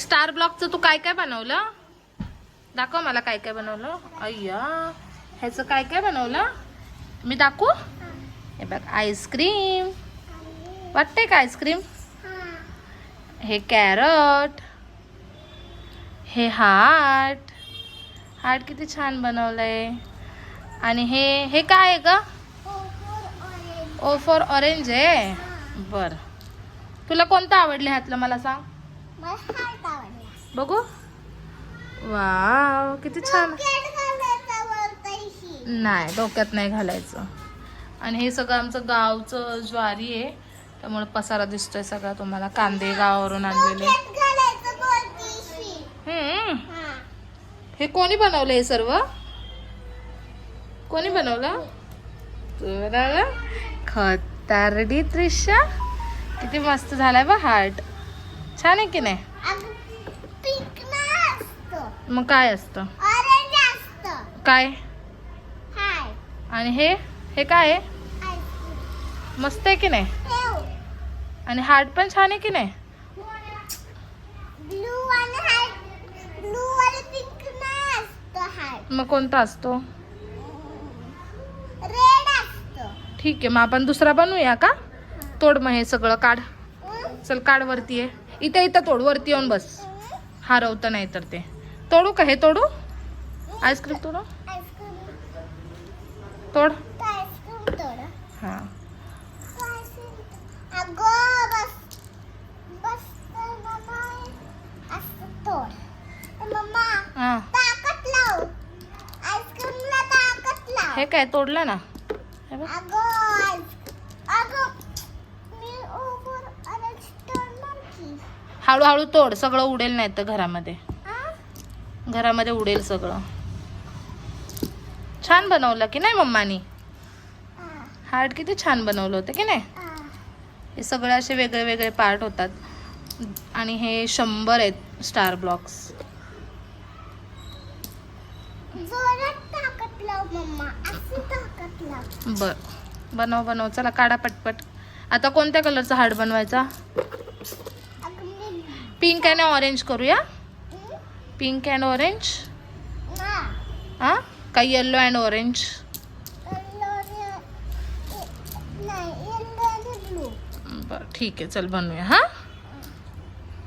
Star ब्लॉकचं तू काय काय बनवलं? दाखव मला काय काय बनवलं. अय्या ह्याचं काय काय बनवलं? मी दाखवू? हे बघ आईस्क्रीम. वाटते का आईस्क्रीम? हे कॅरट. हे हार्ट. हार्ट किती छान बनवलंय. आणि हे हे काय आहे का ओ फॉर ऑरेंज आहे. बर. तुला कोणतं आवडलं ह्यातलं? मला सांग. बघू. वाव किती छान. नाही डोक्यात नाही घालायचं. आणि हे सगळं आमचं गावचं ज्वारी आहे. त्यामुळे पसारा दिसतोय सगळा तुम्हाला. कांदे गावावरून आणलेले. हम्म. हे. कोणी बनवलं हे सर्व? कोणी बनवलं? खतारडी त्रिशा किती मस्त झालाय बा हार्ट. छान आहे की नाही? मग काय असतं? काय? आणि हे? हे काय आहे? मस्त आहे की नाही? आणि हार्ट पण छान आहे की नाही? मग कोणता असतो? ठीक आहे मग आपण दुसरा बनवूया का? तोड मग हे सगळं काढ. चल काढ वरती आहे इथं इथं तोड वरती येऊन बस. हरवतं नाही तर ते. तोडू का हे तोडू? आईस्क्रीम तोडू? तोड. आईस्क्रीम हां. हे काय तोडलं ना तर मम्मा असं तोड ए मम्मा हां ताकद लाव आईस्क्रीमला ताकद लाव हे काय तोडलं ना हे बघ. अगं आईस- अगं मी ओव्हर अरेंज टर्नर की हळूहळू तोड सगळं उडेल नाही तर घरामध्ये. घरामध्ये उडेल सगळं. छान बनवलं की नाही मम्मानी? हार्ट किती छान बनवलं होतं की नाही? हा सगळे असे वेगळे वेगळे पार्ट होतात. आणि हे शंभर आहेत स्टार ब्लॉक्स बर. बनव बनव. चला काढा पटपट. आता कोणत्या कलरचा हार्ट बनवायचा? पिंक अँड ऑरेंज करूया? पिंक अँड ऑरेंज हां? का येल्लो अँड ऑरेंज बरं ठीक आहे चल बनवूया हां?